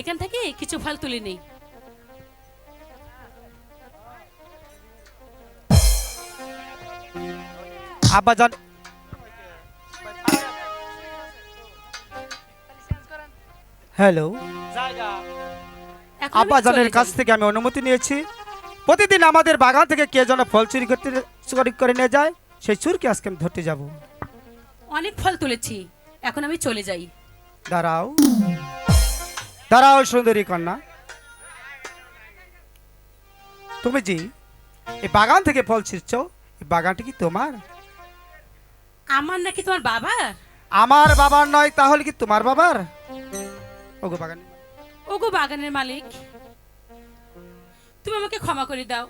এখান থেকে কিছু ফল তুলে নেই। আব্বাজান। হ্যালো। আব্বাজানের কাছ থেকে আমি অনুমতি নিয়েছি। প্রতিদিন আমাদের বাগান থেকে কে যেন ফল চুরি করতে চুরি করে নিয়ে যায় সেই চুরকে আজকে আমি ধরতে যাব। অনেক ফল তুলেছি এখন আমি চলে যাই। দাঁড়াও। দাঁড়াও সুন্দরী কন্যা। তুমি জি এই বাগান থেকে ফল ছিঁড়ছ এই বাগানটি কি তোমার? আমার নাকি তোমার বাবা আমার বাবার নয় তাহলে কি তোমার বাবার? ওগো বাগান ওগো বাগানের মালিক তুমি আমাকে ক্ষমা করে দাও।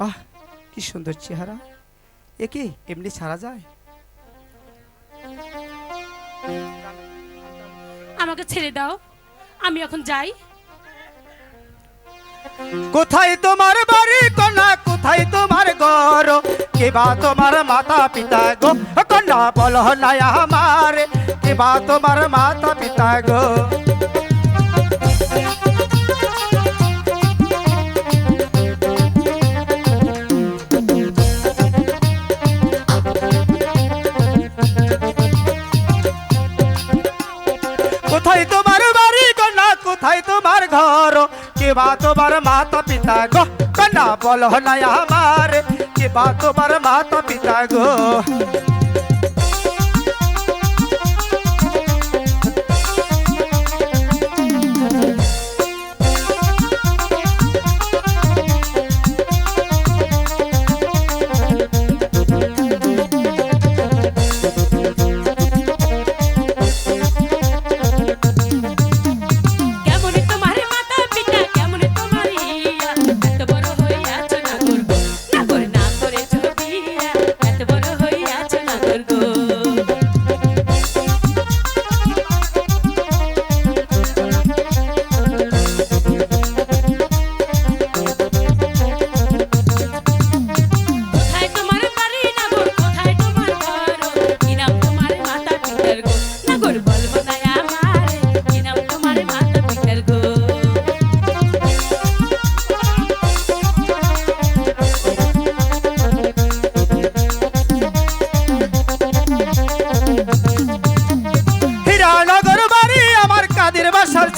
বাহ কি সুন্দর চেহারা। এ কি এমনি ছাড়া যায়? আমাকে ছেড়ে দাও। আমি এখন যাই। কোথায় তোমার বাড়ি কন্যা? কোথায় তোমার ঘর? কে বা তোমার মাতা পিতা গো? কন্যা বলো না আমার। কে বা তোমার মাতা পিতা গো? তোমার মাতা পিতা গো কন্যা বল না আমার কে বা তোমার মাতা পিতা গো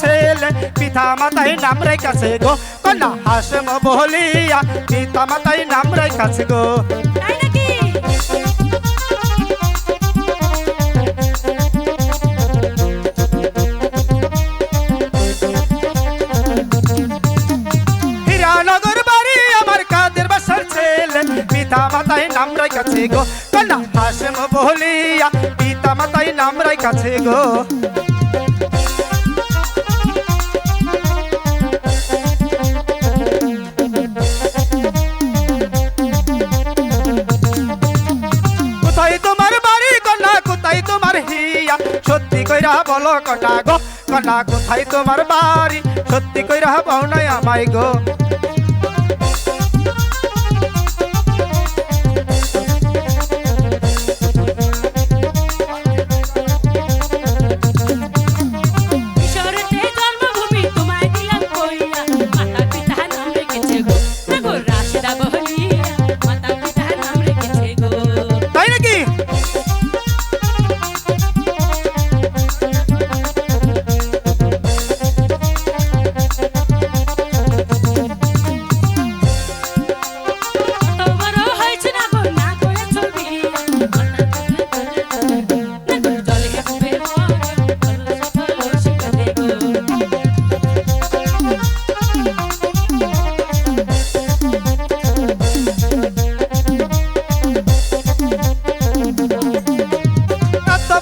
ছেলে পিতা মাতাই নাম রেখাছে গো। কন্যা হাসম বলিয়া পিতা মাতাই নাম রেখাছে গো। পিতা মাতাই নাম রেখাছে গো। কন্যা হাসম বলিয়া পিতা মাতাই নাম রেখাছে গো। বলো কটা গো? কটা কোথায় তোমার বাড়ি? সত্যি কইরা পাও নাই আমায় গো।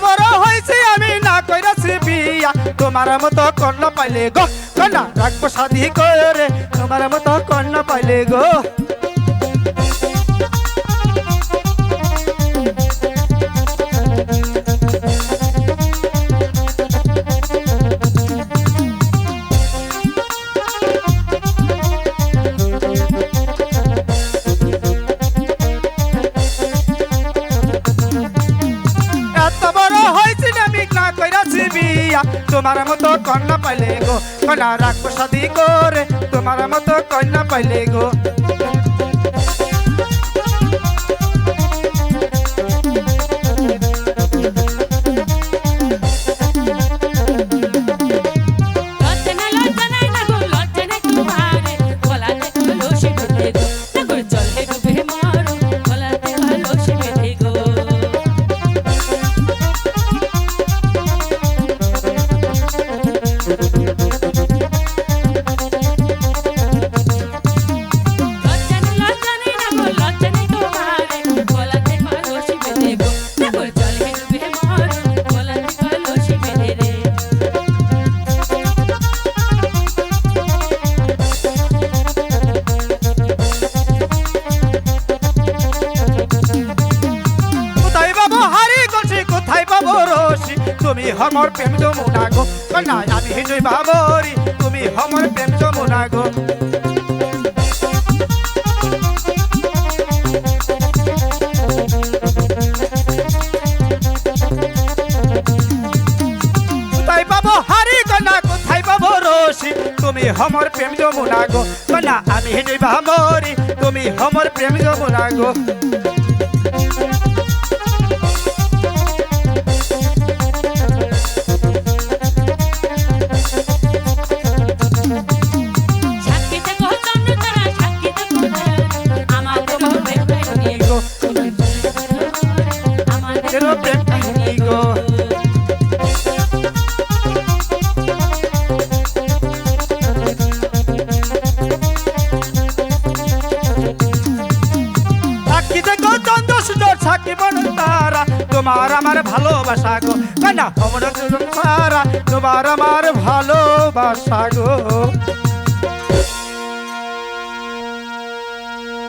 বড় হয়েছি, আমি না কইরাছি বিয়া। তোমার মতো কন্যা পাইলে গো, কন্যা, রাখব শাদি করে। তোমার মতো কন্যা পাইলে গো। বিয়া তোমার মতো কন্যা পাইলে গো। কন্যা রাখব সাদি করে তোমার মতো কন্যা পাইলে গো। হমর প্রেম যমুনা গো। কন্যা, আমি হিজুই বাবরি, তুমি হমর প্রেম যমুনা গো। তুমি হমর প্রেম যমুনা গো। কন্যা, আমি হিজুই বাবরি, তুমি হমর প্রেম যমুনা গো। ভালোবাসা গো। না? ভ্রমণ দুজন তোমার আমার ভালোবাসা গো।